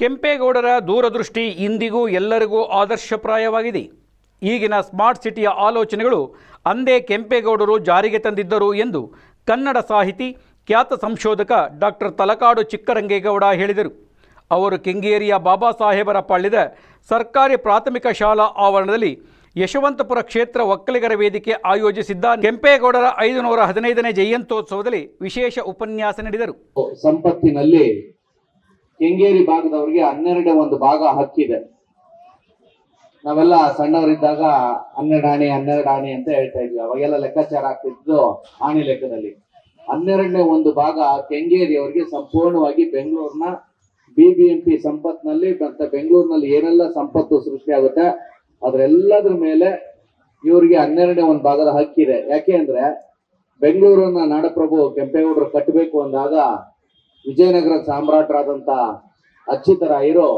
ಕೆಂಪೇಗೌಡರ ದೂರದೃಷ್ಟಿ ಇಂದಿಗೂ ಎಲ್ಲರಿಗೂ ಆದರ್ಶಪ್ರಾಯವಾಗಿದೆ. ಈಗಿನ ಸ್ಮಾರ್ಟ್ ಸಿಟಿಯ ಆಲೋಚನೆಗಳು ಅಂದೇ ಕೆಂಪೇಗೌಡರು ಜಾರಿಗೆ ತಂದಿದ್ದರು ಎಂದು ಕನ್ನಡ ಸಾಹಿತಿ, ಖ್ಯಾತ ಸಂಶೋಧಕ ಡಾಕ್ಟರ್ ತಲಕಾಡು ಚಿಕ್ಕರಂಗೇಗೌಡ ಹೇಳಿದರು. ಅವರು ಕೆಂಗೇರಿಯ ಬಾಬಾ ಸಾಹೇಬರ ಪಾಳ್ಯದ ಸರ್ಕಾರಿ ಪ್ರಾಥಮಿಕ ಶಾಲಾ ಆವರಣದಲ್ಲಿ ಯಶವಂತಪುರ ಕ್ಷೇತ್ರ ಒಕ್ಕಲಿಗರ ವೇದಿಕೆ ಆಯೋಜಿಸಿದ್ದ ಕೆಂಪೇಗೌಡರ ಐದುನೂರ ಹದಿನೈದನೇ ಜಯಂತ್ಯೋತ್ಸವದಲ್ಲಿ ವಿಶೇಷ ಉಪನ್ಯಾಸ ನೀಡಿದರು. ಸಂಪತ್ತಿನಲ್ಲಿ ಕೆಂಗೇರಿ ಭಾಗದವರಿಗೆ ಹನ್ನೆರಡು ಒಂದು ಭಾಗ ಹಕ್ಕಿದೆ. ನಾವೆಲ್ಲ ಸಣ್ಣವರಿದ್ದಾಗ ಹನ್ನೆರಡು ಆಣೆ ಹನ್ನೆರಡು ಆಣೆ ಅಂತ ಹೇಳ್ತಾ ಇದ್ವಿ. ಅವಾಗೆಲ್ಲ ಲೆಕ್ಕಾಚಾರ ಆಗ್ತಿದ್ದು ಆಣೆ ಲೆಕ್ಕದಲ್ಲಿ. ಹನ್ನೆರಡನೇ ಒಂದು ಭಾಗ ಕೆಂಗೇರಿ ಅವರಿಗೆ ಸಂಪೂರ್ಣವಾಗಿ ಬೆಂಗಳೂರಿನ ಬಿಬಿಎಂಪಿ ಸಂಪತ್ನಲ್ಲಿ ಮತ್ತೆ ಬೆಂಗಳೂರಿನಲ್ಲಿ ಏನೆಲ್ಲ ಸಂಪತ್ತು ಸೃಷ್ಟಿ ಅದರೆಲ್ಲದ್ರ ಅದ್ರೆಲ್ಲದ್ರ ಮೇಲೆ ಇವರಿಗೆ ಹನ್ನೆರಡನೇ ಒಂದು ಭಾಗದ ಹಕ್ಕಿದೆ. ಯಾಕೆ ಅಂದ್ರೆ ಬೆಂಗಳೂರನ್ನ ನಾಡಪ್ರಭು ಕೆಂಪೇಗೌಡರು ಕಟ್ಟಬೇಕು ಅಂದಾಗ ವಿಜಯನಗರ ಸಾಮ್ರಾಟರಾದಂತ ಇರೋ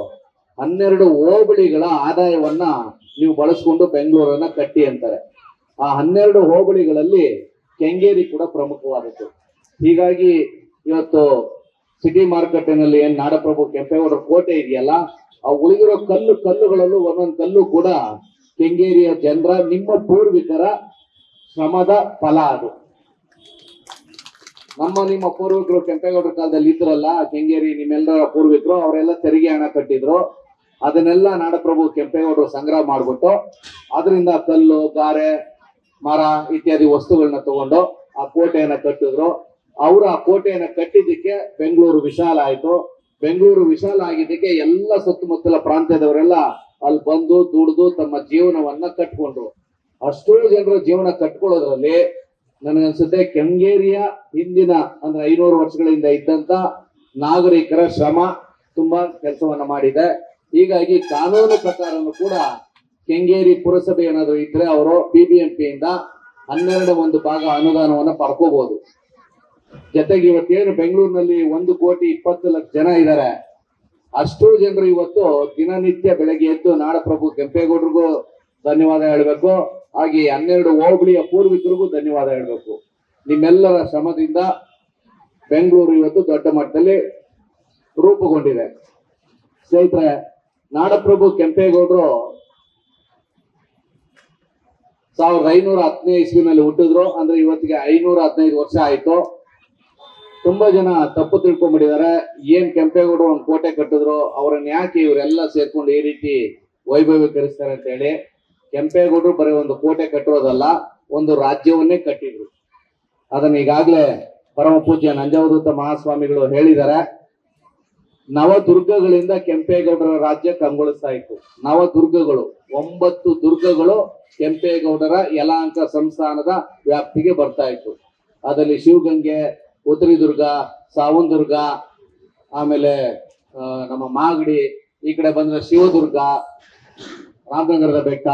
ಹನ್ನೆರಡು ಹೋಬಳಿಗಳ ಆದಾಯವನ್ನ ನೀವು ಬಳಸ್ಕೊಂಡು ಬೆಂಗಳೂರನ್ನ ಕಟ್ಟಿ ಅಂತಾರೆ. ಆ ಹನ್ನೆರಡು ಹೋಬಳಿಗಳಲ್ಲಿ ಕೆಂಗೇರಿ ಕೂಡ ಪ್ರಮುಖವಾದದ್ದು. ಹೀಗಾಗಿ ಇವತ್ತು ಸಿಟಿ ಮಾರುಕಟ್ಟೆನಲ್ಲಿ ಏನ್ ನಾಡಪ್ರಭು ಕೆಂಪೇಗೌಡರ ಕೋಟೆ ಇದೆಯಲ್ಲ, ಆ ಉಳಿದಿರೋ ಕಲ್ಲು ಕಲ್ಲುಗಳಲ್ಲೂ ಒಂದೊಂದು ಕಲ್ಲು ಕೂಡ ಕೆಂಗೇರಿಯ ಜನರ, ನಿಮ್ಮ ಪೂರ್ವಿಕರ ಶ್ರಮದ ಫಲ ಅದು. ನಮ್ಮ ನಿಮ್ಮ ಪೂರ್ವಿಕರು ಕೆಂಪೇಗೌಡರ ಕಾಲದಲ್ಲಿ ಇದ್ರಲ್ಲ, ಕೆಂಗೇರಿ ನಿಮ್ಮೆಲ್ಲರ ಪೂರ್ವಿಕರು, ಅವರೆಲ್ಲ ತೆರಿಗೆ ಹಣ ಕಟ್ಟಿದ್ರು. ಅದನ್ನೆಲ್ಲ ನಾಡಪ್ರಭು ಕೆಂಪೇಗೌಡರು ಸಂಗ್ರಹ ಮಾಡ್ಬಿಟ್ಟು, ಅದರಿಂದ ಕಲ್ಲು, ಗಾರೆ, ಮರ ಇತ್ಯಾದಿ ವಸ್ತುಗಳನ್ನ ತಗೊಂಡು ಆ ಕೋಟೆಯನ್ನ ಕಟ್ಟಿದ್ರು. ಅವರು ಆ ಕೋಟೆಯನ್ನ ಕಟ್ಟಿದ್ದಕ್ಕೆ ಬೆಂಗಳೂರು ವಿಶಾಲ ಆಯ್ತು. ಬೆಂಗಳೂರು ವಿಶಾಲ ಆಗಿದ್ದಕ್ಕೆ ಎಲ್ಲ ಸುತ್ತಮುತ್ತಲ ಪ್ರಾಂತ್ಯದವರೆಲ್ಲ ಅಲ್ಲಿ ಬಂದು ದುಡಿದು ತಮ್ಮ ಜೀವನವನ್ನ ಕಟ್ಕೊಂಡ್ರು. ಅಷ್ಟೋ ಜನರು ಜೀವನ ಕಟ್ಕೊಳ್ಳೋದ್ರಲ್ಲಿ ನನಗನ್ಸುತ್ತೆ ಕೆಂಗೇರಿಯ ಹಿಂದಿನ ಅಂದ್ರೆ ಐನೂರು ವರ್ಷಗಳಿಂದ ಇದ್ದಂತ ನಾಗರಿಕರ ಶ್ರಮ ತುಂಬಾ ಕೆಲಸವನ್ನ ಮಾಡಿದೆ. ಹೀಗಾಗಿ ಕಾನೂನು ಪ್ರಕಾರನು ಕೂಡ ಕೆಂಗೇರಿ ಪುರಸಭೆ ಏನಾದ್ರು ಇದ್ರೆ ಅವರು ಬಿಬಿಎಂಪಿಯಿಂದ ಹನ್ನೆರಡು ಒಂದು ಭಾಗ ಅನುದಾನವನ್ನ ಪಡ್ಕೋಬಹುದು ಜೊತೆಗೆ ಇವತ್ತೇನು ಬೆಂಗಳೂರಿನಲ್ಲಿ ಒಂದು ಕೋಟಿ ಇಪ್ಪತ್ತು ಲಕ್ಷ ಜನ ಇದ್ದಾರೆ ಅಷ್ಟು ಜನರು ಇವತ್ತು ದಿನನಿತ್ಯ ಬೆಳಗ್ಗೆ ಎದ್ದು ನಾಡಪ್ರಭು ಕೆಂಪೇಗೌಡರಿಗೂ ಧನ್ಯವಾದ ಹೇಳಬೇಕು. ಹಾಗೆ ಹನ್ನೆರಡು ಹೋಬಳಿಯ ಪೂರ್ವಿಕರಿಗೂ ಧನ್ಯವಾದ ಹೇಳಬೇಕು. ನಿಮ್ಮೆಲ್ಲರ ಶ್ರಮದಿಂದ ಬೆಂಗಳೂರು ಇವತ್ತು ದೊಡ್ಡ ಮಟ್ಟದಲ್ಲಿ ರೂಪುಗೊಂಡಿದೆ. ಸ್ನೇಹಿತರೆ, ನಾಡಪ್ರಭು ಕೆಂಪೇಗೌಡರು ಸಾವಿರದ ಐನೂರ ಹತ್ತನೇ ಇಸ್ವಿನಲ್ಲಿ ಹುಟ್ಟಿದ್ರು. ಅಂದ್ರೆ ಇವತ್ತಿಗೆ ಐನೂರ ಹದಿನೈದು ವರ್ಷ ಆಯ್ತು. ತುಂಬಾ ಜನ ತಪ್ಪು ತಿಳ್ಕೊಂಡ್ಬಿಟ್ಟಿದ್ದಾರೆ ಏನ್ ಕೆಂಪೇಗೌಡರು ಒಂದು ಕೋಟೆ ಕಟ್ಟಿದ್ರು, ಅವರನ್ನ ಯಾಕೆ ಇವರೆಲ್ಲ ಸೇರ್ಕೊಂಡು ಈ ರೀತಿ ವೈಭವೀಕರಿಸ್ತಾರೆ ಅಂತ ಹೇಳಿ. ಕೆಂಪೇಗೌಡರು ಬರೀ ಒಂದು ಕೋಟೆ ಕಟ್ಟೋದಲ್ಲ ಒಂದು ರಾಜ್ಯವನ್ನೇ ಕಟ್ಟಿದ್ರು. ಅದನ್ನ ಈಗಾಗಲೇ ಪರಮ ಪೂಜ್ಯ ನಂಜಾವಧೂತ ಮಹಾಸ್ವಾಮಿಗಳು ಹೇಳಿದ್ದಾರೆ, ನವದುರ್ಗಗಳಿಂದ ಕೆಂಪೇಗೌಡರ ರಾಜ್ಯ ಕಂಗೊಳಿಸ್ತಾ ಇತ್ತು. ನವದುರ್ಗಗಳು, ಒಂಬತ್ತು ದುರ್ಗಗಳು ಕೆಂಪೇಗೌಡರ ಯಲಾಂಕ ಸಂಸ್ಥಾನದ ವ್ಯಾಪ್ತಿಗೆ ಬರ್ತಾ ಇತ್ತು. ಅದರಲ್ಲಿ ಶಿವಗಂಗೆ, ಉತ್ತರಿದುರ್ಗ ಸಾವಂದುರ್ಗ ಆಮೇಲೆ ನಮ್ಮ ಮಾಗಡಿ, ಈ ಕಡೆ ಬಂದ್ರೆ ಶಿವದುರ್ಗ ರಾಮನಗರದ ಬೆಟ್ಟ,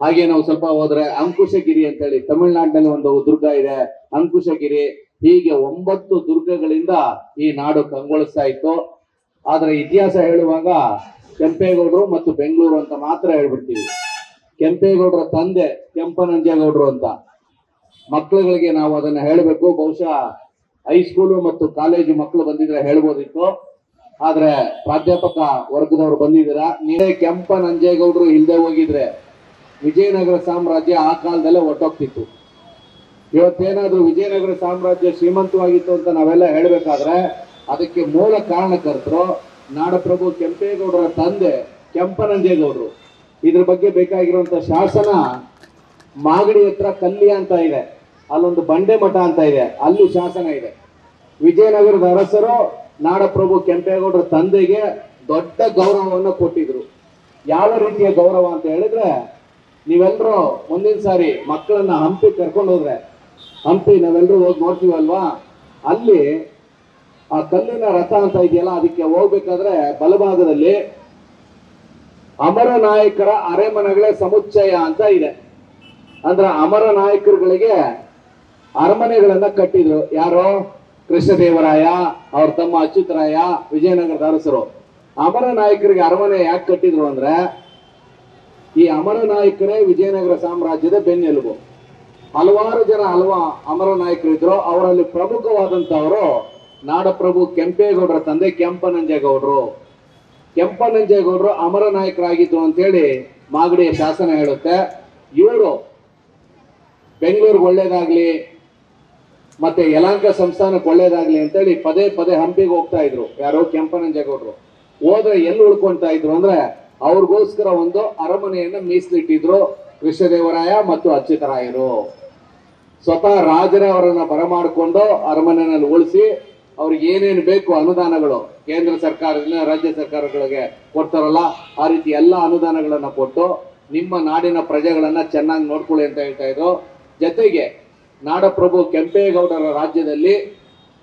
ಹಾಗೆ ನಾವು ಸ್ವಲ್ಪ ಹೋದ್ರೆ ಅಂಕುಶಗಿರಿ ಅಂತ ಹೇಳಿ ತಮಿಳ್ನಾಡಿನಲ್ಲಿ ಒಂದು ದುರ್ಗ ಇದೆ, ಅಂಕುಶಗಿರಿ. ಹೀಗೆ ಒಂಬತ್ತು ದುರ್ಗಗಳಿಂದ ಈ ನಾಡು ಕಂಗೊಳಿಸ್ತಾ ಇತ್ತು. ಆದ್ರೆ ಇತಿಹಾಸ ಹೇಳುವಾಗ ಕೆಂಪೇಗೌಡರು ಮತ್ತು ಬೆಂಗಳೂರು ಅಂತ ಮಾತ್ರ ಹೇಳ್ಬಿಡ್ತೀವಿ. ಕೆಂಪೇಗೌಡರ ತಂದೆ ಕೆಂಪನಂಜೇಗೌಡರು ಅಂತ. ಮಕ್ಕಳುಗಳಿಗೆ ನಾವು ಅದನ್ನ ಹೇಳಬೇಕು. ಬಹುಶಃ ಹೈಸ್ಕೂಲು ಮತ್ತು ಕಾಲೇಜು ಮಕ್ಕಳು ಬಂದಿದ್ರೆ ಹೇಳ್ಬೋದಿತ್ತು. ಆದ್ರೆ ಪ್ರಾಧ್ಯಾಪಕ ವರ್ಗದವರು ಬಂದಿದ್ದೀರಾ? ನೀವೇ ಕೆಂಪ ನಂಜೇಗೌಡರು ಇಲ್ದೆ ಹೋಗಿದ್ರೆ ವಿಜಯನಗರ ಸಾಮ್ರಾಜ್ಯ ಆ ಕಾಲದಲ್ಲೇ ಹೊಟ್ಟೋಗ್ತಿತ್ತು ಇವತ್ತೇನಾದ್ರೂ ವಿಜಯನಗರ ಸಾಮ್ರಾಜ್ಯ ಶ್ರೀಮಂತವಾಗಿತ್ತು ಅಂತ ನಾವೆಲ್ಲ ಹೇಳಬೇಕಾದ್ರೆ ಅದಕ್ಕೆ ಮೂಲ ಕಾರಣಕರ್ತರು ನಾಡಪ್ರಭು ಕೆಂಪೇಗೌಡರ ತಂದೆ ಕೆಂಪನಂಜೇಗೌಡರು ಇದ್ರ ಬಗ್ಗೆ ಬೇಕಾಗಿರುವಂತ ಶಾಸನ ಮಾಗಡಿ ಹತ್ರ ಕಲ್ಲಿ ಅಂತ ಇದೆ. ಅಲ್ಲೊಂದು ಬಂಡೆ ಮಠ ಅಂತ ಇದೆ. ಅಲ್ಲಿ ಶಾಸನ ಇದೆ. ವಿಜಯನಗರದ ಅರಸರು ನಾಡಪ್ರಭು ಕೆಂಪೇಗೌಡರ ತಂದೆಗೆ ದೊಡ್ಡ ಗೌರವವನ್ನು ಕೊಟ್ಟಿದ್ರು. ಯಾವ ರೀತಿಯ ಗೌರವ ಅಂತ ಹೇಳಿದ್ರೆ ನೀವೆಲ್ಲರೂ ಮುಂದಿನ ಸಾರಿ ಮಕ್ಕಳನ್ನ ಹಂಪಿ ಕರ್ಕೊಂಡು ಹೋದ್ರೆ, ಹಂಪಿ ನಾವೆಲ್ಲರೂ ಹೋಗಿ ನೋಡ್ತೀವಲ್ವಾ? ಅಲ್ಲಿ ಆ ಕಲ್ಲಿನ ರಥ ಅಂತ ಇದೆಯಲ್ಲ, ಅದಕ್ಕೆ ಹೋಗ್ಬೇಕಾದ್ರೆ ಬಲಭಾಗದಲ್ಲಿ ಅಮರ ನಾಯಕರ ಅರೆಮನೆಗಳೇ ಸಮುಚ್ಚಯ ಅಂತ ಇದೆ. ಅಂದ್ರೆ ಅಮರ ನಾಯಕರುಗಳಿಗೆ ಅರಮನೆಗಳನ್ನ ಕಟ್ಟಿದ್ರು. ಯಾರು? ಕೃಷ್ಣದೇವರಾಯ ಅವ್ರ ತಮ್ಮ ಅಚ್ಯುತರಾಯ ವಿಜಯನಗರದ ಅರಸರು. ಅಮರ ನಾಯಕರಿಗೆ ಅರಮನೆ ಯಾಕೆ ಕಟ್ಟಿದ್ರು ಅಂದ್ರೆ, ಈ ಅಮರ ನಾಯಕರೇ ವಿಜಯನಗರ ಸಾಮ್ರಾಜ್ಯದ ಬೆನ್ನೆಲುಬು. ಹಲವಾರು ಜನ ಹಲವಾ ಅಮರ ನಾಯಕರಿದ್ರು. ಅವರಲ್ಲಿ ಪ್ರಮುಖವಾದಂತವರು ನಾಡಪ್ರಭು ಕೆಂಪೇಗೌಡರ ತಂದೆ ಕೆಂಪನಂಜೇಗೌಡರು. ಕೆಂಪನಂಜೇಗೌಡರು ಅಮರ ನಾಯಕರಾಗಿದ್ರು ಅಂತೇಳಿ ಮಾಗಡಿಯ ಶಾಸನ ಹೇಳುತ್ತೆ. ಇವರು ಬೆಂಗಳೂರಿಗೆ ಒಳ್ಳೇದಾಗ್ಲಿ ಮತ್ತೆ ಯಲಹಂಕ ಸಂಸ್ಥಾನಕ್ಕೆ ಒಳ್ಳೇದಾಗ್ಲಿ ಅಂತೇಳಿ ಪದೇ ಪದೇ ಹಂಪಿಗೆ ಹೋಗ್ತಾ ಇದ್ರು. ಯಾರೋ ಕೆಂಪನಂಜೇಗೌಡರು. ಹೋದ್ರೆ ಎಲ್ಲಿ ಉಳ್ಕೊಂತಾ ಇದ್ರು ಅಂದ್ರೆ ಅವ್ರಿಗೋಸ್ಕರ ಒಂದು ಅರಮನೆಯನ್ನ ಮೀಸಲಿಟ್ಟಿದ್ರು ಕೃಷ್ಣದೇವರಾಯ ಮತ್ತು ಅಚ್ಯುತರಾಯರು. ಸ್ವತಃ ರಾಜರೇ ಅವರನ್ನ ಬರಮಾಡಿಕೊಂಡು ಅರಮನೆಯಲ್ಲಿ ಉಳಿಸಿ ಅವ್ರಿಗೆ ಏನೇನು ಬೇಕು ಅನುದಾನಗಳು ಕೇಂದ್ರ ಸರ್ಕಾರದಿಂದ ರಾಜ್ಯ ಸರ್ಕಾರಗಳಿಗೆ ಕೊಡ್ತಾರಲ್ಲ, ಆ ರೀತಿ ಎಲ್ಲ ಅನುದಾನಗಳನ್ನ ಕೊಟ್ಟು ನಿಮ್ಮ ನಾಡಿನ ಪ್ರಜೆಗಳನ್ನು ಚೆನ್ನಾಗಿ ನೋಡ್ಕೊಳ್ಳಿ ಅಂತ ಹೇಳ್ತಾ ಇದ್ರು. ಜೊತೆಗೆ ನಾಡಪ್ರಭು ಕೆಂಪೇಗೌಡರ ರಾಜ್ಯದಲ್ಲಿ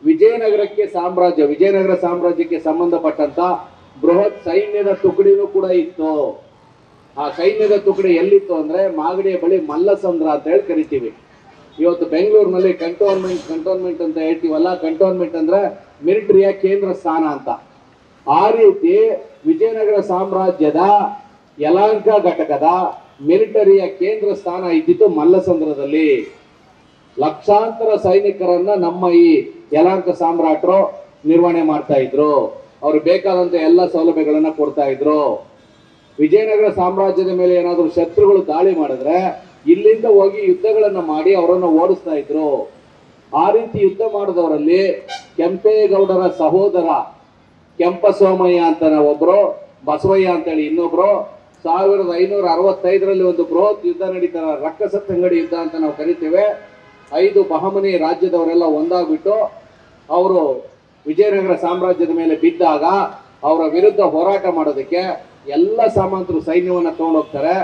ವಿಜಯನಗರಕ್ಕೆ ಸಾಮ್ರಾಜ್ಯ, ವಿಜಯನಗರ ಸಾಮ್ರಾಜ್ಯಕ್ಕೆ ಸಂಬಂಧಪಟ್ಟಂತ ಬೃಹತ್ ಸೈನ್ಯದ ತುಕಡಿನೂ ಕೂಡ ಇತ್ತು. ಆ ಸೈನ್ಯದ ತುಕಡಿ ಎಲ್ಲಿತ್ತು ಅಂದ್ರೆ ಮಾಗಡಿಯ ಬಳಿ ಮಲ್ಲಸಂದ್ರ ಅಂತ ಹೇಳಿ ಕರಿತೀವಿ. ಇವತ್ತು ಬೆಂಗಳೂರಿನಲ್ಲಿ ಕಂಟೋನ್ಮೆಂಟ್ ಕಂಟೋನ್ಮೆಂಟ್ ಅಂತ ಹೇಳ್ತೀವಲ್ಲ ಕಂಟೋನ್ಮೆಂಟ್ ಅಂದ್ರೆ ಮಿಲಿಟರಿಯ ಕೇಂದ್ರ ಸ್ಥಾನ ಅಂತ. ಆ ರೀತಿ ವಿಜಯನಗರ ಸಾಮ್ರಾಜ್ಯದ ಯಲಾಂಕ ಘಟಕದ ಮಿಲಿಟರಿಯ ಕೇಂದ್ರ ಸ್ಥಾನ ಇದ್ದಿತ್ತು ಮಲ್ಲಸಂದ್ರದಲ್ಲಿ. ಲಕ್ಷಾಂತರ ಸೈನಿಕರನ್ನ ನಮ್ಮ ಈ ಯಲಾಂಕ ಸಾಮ್ರಾಟರು ನಿರ್ವಹಣೆ ಮಾಡ್ತಾ ಇದ್ರು. ಅವ್ರಿಗೆ ಬೇಕಾದಂತ ಎಲ್ಲ ಸೌಲಭ್ಯಗಳನ್ನ ಕೊಡ್ತಾ ಇದ್ರು. ವಿಜಯನಗರ ಸಾಮ್ರಾಜ್ಯದ ಮೇಲೆ ಏನಾದರೂ ಶತ್ರುಗಳು ದಾಳಿ ಮಾಡಿದ್ರೆ ಇಲ್ಲಿಂದ ಹೋಗಿ ಯುದ್ಧಗಳನ್ನು ಮಾಡಿ ಅವರನ್ನು ಓಡಿಸ್ತಾ ಇದ್ರು. ಆ ರೀತಿ ಯುದ್ಧ ಮಾಡಿದವರಲ್ಲಿ ಕೆಂಪೇಗೌಡರ ಸಹೋದರ ಕೆಂಪಸೋಮಯ್ಯ ಅಂತ ಒಬ್ರು, ಬಸವಯ್ಯ ಅಂತೇಳಿ ಇನ್ನೊಬ್ರು, ಸಾವಿರದ ಐನೂರ ಅರವತ್ತೈದರಲ್ಲಿ ಒಂದು ಬೃಹತ್ ಯುದ್ಧ ನಡೀತಾರ ರಕ್ಕಸ ತಂಗಡಿ ಯುದ್ಧ ಅಂತ ನಾವು ಕರಿತೇವೆ. ಐದು ಬಹಮನಿ ರಾಜ್ಯದವರೆಲ್ಲ ಒಂದಾಗ್ಬಿಟ್ಟು ಅವರು ವಿಜಯನಗರ ಸಾಮ್ರಾಜ್ಯದ ಮೇಲೆ ಬಿದ್ದಾಗ ಅವರ ವಿರುದ್ಧ ಹೋರಾಟ ಮಾಡೋದಕ್ಕೆ ಎಲ್ಲ ಸಾಮಂತರು ಸೈನ್ಯವನ್ನ ತಗೊಂಡೋಗ್ತಾರೆ.